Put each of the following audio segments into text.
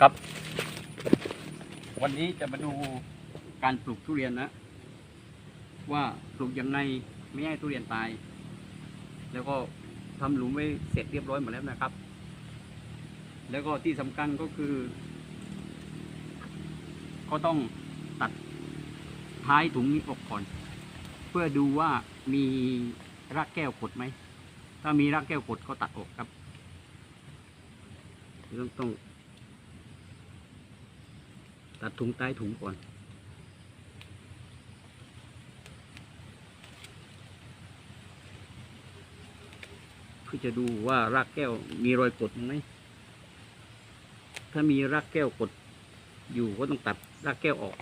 ครับ วันนี้จะมาดูการปลูกทุเรียนนะ ว่าปลูกยังไงไม่ให้ทุเรียนตาย แล้วก็ทำหลุมไว้เสร็จเรียบร้อยหมดแล้วนะครับ แล้วก็ที่สำคัญก็คือ ก็ต้องตัดท้ายถุงนี้ออกก่อน เพื่อดูว่ามีรากแก้วกดไหม ถ้ามีรากแก้วกดก็ตัดออกครับต้องต้อง ตัดถุงใต้ถุงก่อนเพื่อจะดูว่ารากแก้วมีรอยกดไหมถ้ามีรากแก้วกดอยู่ก็ต้องตัดรากแก้วออก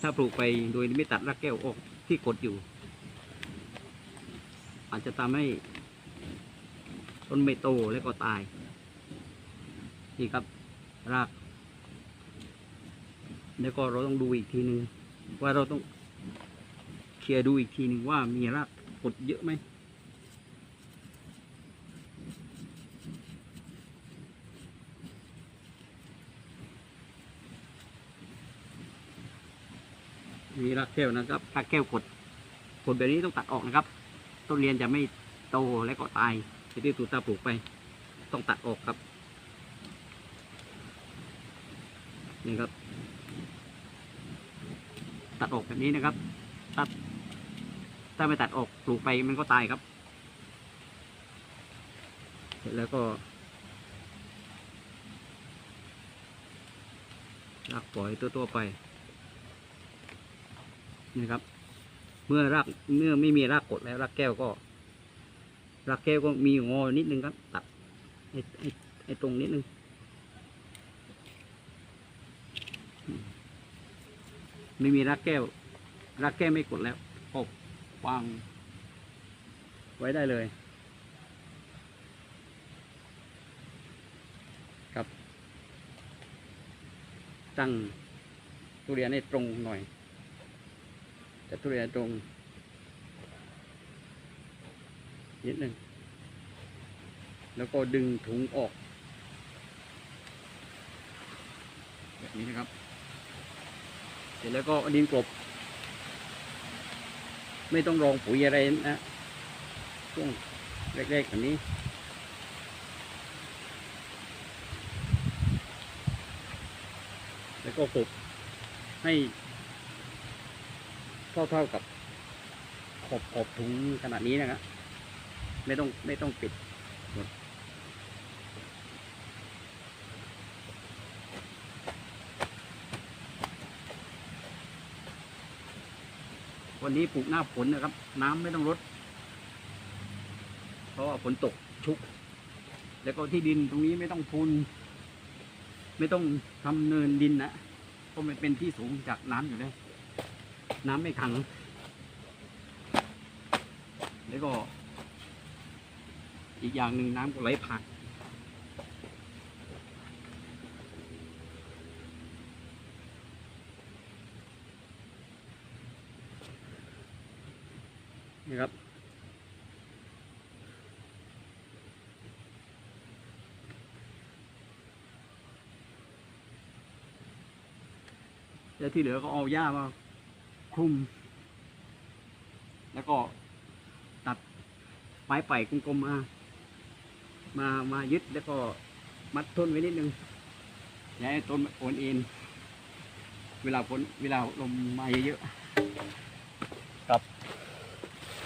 ถ้าปลูกไปโดยไม่ตัดรากแก้วออกที่กดอยู่ อาจจะทำให้ต้นไม่โตและก็ตาย นี่ครับ ราก แล้วก็เราต้องดูอีกทีหนึ่งว่าเราต้องเคลียร์ดูอีกทีหนึ่งว่ามีรากกดเยอะไหมมีรากแก้วนะครับรากแก้วกดกดแบบนี้ต้องตัดออกนะครับ ต้นเรียนจะไม่โตและก็ตายที่ตูตาปลูกไป ต้องตัดออกครับนี่ครับ ตัดออกแบบนี้นะครับ ตัด ถ้าไม่ตัดออกปลูกไปมันก็ตายครับเสร็จแล้วก็รากปล่อยตัวตัวไปนี่ครับ เมื่อรากเมื่อไม่มีรากกดแล้วรากแก้วก็ รากแก้วก็มีงอนิดนึงครับ ตัดให้ให้ตรงนิดนึง ไม่มีรากแก้วรากแก้วไม่กดแล้วก็วาง ไว้ได้เลย ครับ ตั้งทุเรียนให้ตรงหน่อยแต่ทุเรียนตรงนิดหนึ่งแล้วก็ดึงถุงออก แบบนี้นะครับ เสร็จแล้วก็ดินกลบ ไม่ต้องรองปุ๋ยอะไรนะช่วงแรกๆแบบนี้แล้วก็กลบให้เท่าๆกับขอบขอบถุงขนาดนี้นะครับไม่ต้องไม่ต้องปิด วันนี้ปลูกหน้าฝนนะครับ น้ำไม่ต้องรดเพราะว่าฝนตกชุก แล้วก็ที่ดินตรงนี้ไม่ต้องพูนไม่ต้องทำเนินดินนะเพราะมันเป็นที่สูงจากน้ำอยู่แล้วน้ำไม่ขัง แล้วก็ อีกอย่างหนึ่งน้ำก็ไหลผ่าน นี่ครับ แล้วที่เหลือก็เอาหญ้ามาคลุม แล้วก็ตัดไม้ไผ่กลมๆมา มา มายึดแล้วก็มัดต้นไว้นิดนึงอย่าให้ต้นโอนเอ็นเวลาฝนเวลาลมมาเยอะๆ